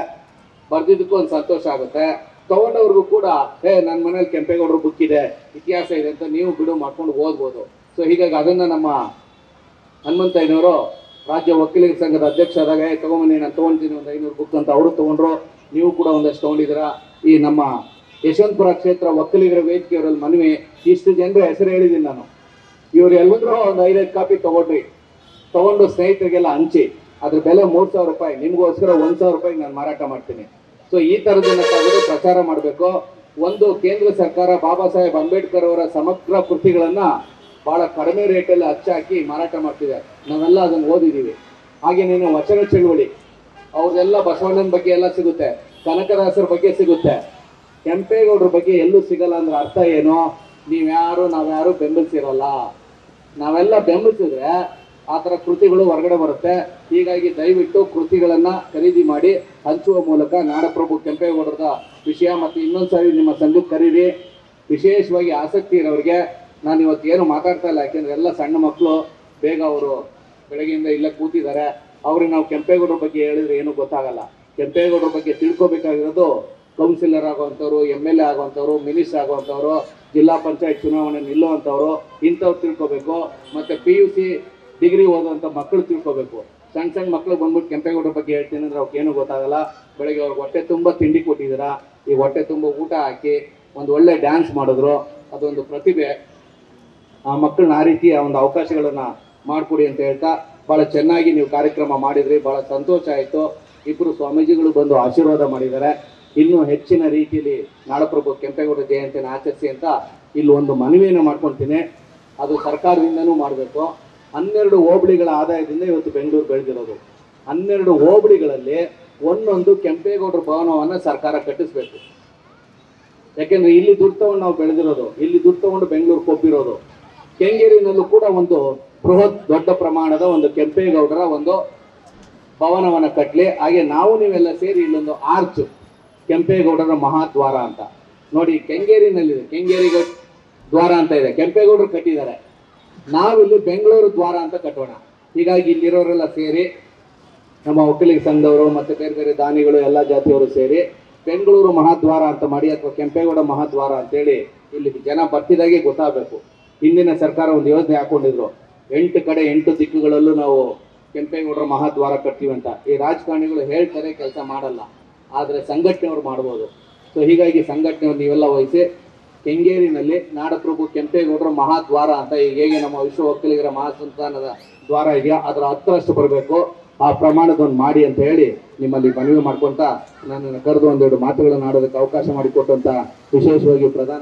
ಬರ್ದಿದ್ದಕ್ಕೂ ಒಂದು ಸಂತೋಷ ಆಗುತ್ತೆ. ತಗೊಂಡವ್ರಿಗೂ ಕೂಡ, ಹೇ ನನ್ನ ಮನೇಲಿ ಕೆಂಪೇಗೌಡರು ಬುಕ್ ಇದೆ ಇತಿಹಾಸ ಇದೆ ಅಂತ ನೀವು ಬಿಡು ಮಾಡ್ಕೊಂಡು ಓದ್ಬೋದು. ಸೊ ಹೀಗಾಗಿ ಅದನ್ನ ನಮ್ಮ ಹನುಮಂತಯ್ಯನವರು ರಾಜ್ಯ ವಕೀಲರ ಸಂಘದ ಅಧ್ಯಕ್ಷ ಆದಾಗ "ಏ, ತಗೊಂಬನ್ನಿ ನಾನು ತೊಗೊಂತೀನಿ ಒಂದು ಐನೂರು ಬುಕ್ ಅಂತ ಅವರು ತಗೊಂಡ್ರು. ನೀವು ಕೂಡ ಒಂದಷ್ಟು ತೊಗೊಂಡಿದ್ದೀರಾ? ಈ ನಮ್ಮ ಯಶವಂತಪುರ ಕ್ಷೇತ್ರ ಒಕ್ಕಲಿಗರ ವೇದಿಕೆಯವರಲ್ಲಿ ಮನವಿ ಇಷ್ಟು ಜನರ ಹೆಸರು ಹೇಳಿದ್ದೀನಿ ನಾನು. ಇವರು ಎಲ್ಲರೂ ಒಂದು ಐದೈದು ಕಾಪಿ ತೊಗೊಂಡ್ರಿ. ತೊಗೊಂಡು ಸ್ನೇಹಿತರಿಗೆಲ್ಲ ಹಂಚಿ. ಅದ್ರ ಬೆಲೆ ಮೂರು ಸಾವಿರ ರೂಪಾಯಿ. ನಿಮಗೋಸ್ಕರ ಒಂದು ಸಾವಿರ ರೂಪಾಯಿಗೆ ನಾನು ಮಾರಾಟ ಮಾಡ್ತೀನಿ. ಸೊ ಈ ಥರದನ್ನ ತೆಗೆದು ಪ್ರಚಾರ ಮಾಡಬೇಕು. ಒಂದು ಕೇಂದ್ರ ಸರ್ಕಾರ ಬಾಬಾ ಸಾಹೇಬ್ ಅಂಬೇಡ್ಕರ್ ಅವರ ಸಮಗ್ರ ಕೃತಿಗಳನ್ನ ಬಹಳ ಕಡಿಮೆ ರೇಟಲ್ಲಿ ಹಚ್ಚಾಕಿ ಮಾರಾಟ ಮಾಡ್ತಿದ್ದಾರೆ. ನಾವೆಲ್ಲ ಅದನ್ನು ಓದಿದ್ದೀವಿ. ಹಾಗೆ ನೀನು ವಚನ ಚಳುವಳಿ. ಅವ್ರದೆಲ್ಲ ಬಸವಣ್ಣನ ಬಗ್ಗೆ ಎಲ್ಲ ಸಿಗುತ್ತೆ. ಕನಕದಾಸರ ಬಗ್ಗೆ ಸಿಗುತ್ತೆ. ಕೆಂಪೇಗೌಡರ ಬಗ್ಗೆ ಎಲ್ಲೂ ಸಿಗಲ್ಲ ಅಂದ್ರೆ ಅರ್ಥ ಏನು? ನೀವ್ಯಾರು, ನಾವ್ಯಾರು ಬೆಂಬಲಿಸಿರಲ್ಲ. ನಾವೆಲ್ಲ ಬೆಂಬಲಿಸಿದ್ರೆ ಆ ಥರ ಕೃತಿಗಳು ಹೊರಗಡೆ ಬರುತ್ತೆ. ಹೀಗಾಗಿ ದಯವಿಟ್ಟು ಕೃತಿಗಳನ್ನ ಖರೀದಿ ಮಾಡಿ ಹಂಚುವ ಮೂಲಕ ನಾಡಪ್ರಭು ಕೆಂಪೇಗೌಡರದ ವಿಷಯ ಮತ್ತು ಇನ್ನೊಂದ್ಸರಿ ನಿಮ್ಮ ಸಂಘಕ್ಕೆ ಕರೀರಿ. ವಿಶೇಷವಾಗಿ ಆಸಕ್ತಿ ಇರೋರಿಗೆ ನಾನು ಇವತ್ತು ಏನು ಮಾತಾಡ್ತಾ ಇಲ್ಲ, ಯಾಕೆಂದ್ರೆ ಎಲ್ಲ ಸಣ್ಣ ಮಕ್ಕಳು ಬೇಗ ಅವರು ಬೆಳಗ್ಗೆಯಿಂದ ಇಲ್ಲೇ ಕೂತಿದ್ದಾರೆ. ಅವ್ರಿಗೆ ನಾವು ಕೆಂಪೇಗೌಡರ ಬಗ್ಗೆ ಹೇಳಿದ್ರೆ ಏನು ಗೊತ್ತಾಗಲ್ಲ. ಕೆಂಪೇಗೌಡರ ಬಗ್ಗೆ ತಿಳ್ಕೊಬೇಕಾಗಿರೋದು ಕೌನ್ಸಿಲರ್ ಆಗುವಂಥವ್ರು ಎಂ ಎಲ್ ಎ ಆಗುವಂಥವ್ರು ಮಿನಿಸ್ಟರ್ ಆಗುವಂಥವ್ರು, ಜಿಲ್ಲಾ ಪಂಚಾಯತ್ ಚುನಾವಣೆ ನಿಲ್ಲುವಂಥವ್ರು, ಇಂಥವ್ರು ತಿಳ್ಕೊಬೇಕು. ಮತ್ತೆ ಪಿ ಯು ಸಿ ಡಿಗ್ರಿ ಓದುವಂಥ ಮಕ್ಕಳು ತಿಳ್ಕೊಬೇಕು. ಸಣ್ಣ ಸಣ್ಣ ಮಕ್ಕಳು ಬಂದ್ಬಿಟ್ಟು ಕೆಂಪೇಗೌಡರ ಬಗ್ಗೆ ಹೇಳ್ತೀನಿ ಅಂದ್ರೆ ಅವ್ರಿಗೆ ಏನು ಗೊತ್ತಾಗಲ್ಲ. ಬೆಳಗ್ಗೆ ಅವ್ರಿಗೆ ಹೊಟ್ಟೆ ತುಂಬ ತಿಂಡಿ ಕೊಟ್ಟಿದ್ದೀರಾ. ಈ ಹೊಟ್ಟೆ ತುಂಬ ಊಟ ಹಾಕಿ ಒಂದು ಒಳ್ಳೆ ಡ್ಯಾನ್ಸ್ ಮಾಡಿದ್ರು. ಅದೊಂದು ಪ್ರತಿಭೆ. ಆ ಮಕ್ಕಳನ್ನ ಆ ರೀತಿಯ ಒಂದು ಅವಕಾಶಗಳನ್ನ ಮಾಡಿಕೊಡಿ ಅಂತ ಹೇಳ್ತಾ ಬಹಳ ಚೆನ್ನಾಗಿ ನೀವು ಕಾರ್ಯಕ್ರಮ ಮಾಡಿದ್ರಿ, ಬಹಳ ಸಂತೋಷ ಆಯಿತು. ಇಬ್ಬರು ಸ್ವಾಮೀಜಿಗಳು ಬಂದು ಆಶೀರ್ವಾದ ಮಾಡಿದ್ದಾರೆ. ಇನ್ನೂ ಹೆಚ್ಚಿನ ರೀತಿಯಲ್ಲಿ ನಾಡಪ್ರಭು ಕೆಂಪೇಗೌಡ ಜಯಂತಿಯನ್ನು ಆಚರಿಸಿ ಅಂತ ಇಲ್ಲಿ ಒಂದು ಮನವಿಯನ್ನು ಮಾಡ್ಕೊಳ್ತೀನಿ ಅದು ಸರ್ಕಾರದಿಂದನೂ ಮಾಡಬೇಕು. ಹನ್ನೆರಡು ಹೋಬಳಿಗಳ ಆದಾಯದಿಂದ ಇವತ್ತು ಬೆಂಗಳೂರು ಬೆಳೆದಿರೋದು. ಹನ್ನೆರಡು ಹೋಬಳಿಗಳಲ್ಲಿ ಒಂದೊಂದು ಕೆಂಪೇಗೌಡರ ಭವನವನ್ನು ಸರ್ಕಾರ ಕಟ್ಟಿಸ್ಬೇಕು. ಯಾಕೆಂದ್ರೆ ಇಲ್ಲಿ ದುಡ್ಡು ತಗೊಂಡು ನಾವು ಬೆಳೆದಿರೋದು. ಇಲ್ಲಿ ದುಡ್ಡು ತಗೊಂಡು ಬೆಂಗಳೂರು ಕೊಬ್ಬಿರೋದು. ಕೆಂಗೇರಿನಲ್ಲೂ ಕೂಡ ಒಂದು ಬೃಹತ್ ದೊಡ್ಡ ಪ್ರಮಾಣದ ಒಂದು ಕೆಂಪೇಗೌಡರ ಒಂದು ಭವನವನ್ನು ಕಟ್ಟಲಿ ಹಾಗೆ ನಾವು ನೀವೆಲ್ಲ ಸೇರಿ ಇಲ್ಲೊಂದು ಆರ್ಚ್, ಕೆಂಪೇಗೌಡರ ಮಹಾದ್ವಾರ ಅಂತ. ನೋಡಿ ಕೆಂಗೇರಿನಲ್ಲಿದೆ ಕೆಂಗೇರಿ ದ್ವಾರ ಅಂತ ಇದೆ. ಕೆಂಪೇಗೌಡರು ಕಟ್ಟಿದ್ದಾರೆ. ನಾವಿಲ್ಲಿ ಬೆಂಗಳೂರು ದ್ವಾರ ಅಂತ ಕಟ್ಟೋಣ. ಹೀಗಾಗಿ ಇಲ್ಲಿರೋರೆಲ್ಲ ಸೇರಿ, ನಮ್ಮ ಒಕ್ಕಲಿಗ ಸಂಘದವರು ಮತ್ತೆ ಬೇರೆ ಬೇರೆ ದಾನಿಗಳು ಎಲ್ಲ ಜಾತಿಯವರು ಸೇರಿ ಬೆಂಗಳೂರು ಮಹಾದ್ವಾರ ಅಂತ ಮಾಡಿ, ಅಥವಾ ಕೆಂಪೇಗೌಡ ಮಹಾದ್ವಾರ ಅಂತೇಳಿ ಇಲ್ಲಿ ಜನ ಬರ್ತಿದಾಗೆ ಗೊತ್ತಾಗಬೇಕು. ಹಿಂದಿನ ಸರ್ಕಾರ ಒಂದು ಯೋಜನೆ ಹಾಕೊಂಡಿದ್ರು. ಎಂಟು ಕಡೆ ಎಂಟು ದಿಕ್ಕುಗಳಲ್ಲೂ ನಾವು ಕೆಂಪೇಗೌಡರ ಮಹಾದ್ವಾರ ಕಟ್ತೀವಿ ಅಂತ. ಈ ರಾಜಕಾರಣಿಗಳು ಹೇಳ್ತಾರೆ ಕೆಲಸ ಮಾಡಲ್ಲ. ಆದರೆ ಸಂಘಟನೆಯವ್ರು ಮಾಡ್ಬೋದು. ಸೊ ಹೀಗಾಗಿ ಸಂಘಟನೆ ನೀವೆಲ್ಲ ವಹಿಸಿ, ಕೆಂಗೇರಿನಲ್ಲಿ ನಾಡಪ್ರಭು ಕೆಂಪೇಗೌಡರ ಮಹಾದ್ವಾರ ಅಂತ ಈಗ ಹೇಗೆ ನಮ್ಮ ವಿಶ್ವ ಒಕ್ಕಲಿಗರ ಮಹಾಸಂಸ್ಥಾನದ ದ್ವಾರ ಇದೆಯಾ ಅದರ ಹತ್ತರಷ್ಟು ಬರಬೇಕು. ಆ ಪ್ರಮಾಣದೊಂದು ಮಾಡಿ ಅಂತ ಹೇಳಿ ನಿಮ್ಮಲ್ಲಿ ಮನವಿ ಮಾಡ್ಕೊಳ್ತಾ ನನ್ನನ್ನು ಕರೆದು ಒಂದೆರಡು ಮಾತುಗಳನ್ನು ಆಡೋದಕ್ಕೆ ಅವಕಾಶ ಮಾಡಿಕೊಟ್ಟಂತ ವಿಶೇಷವಾಗಿ ಪ್ರಧಾನ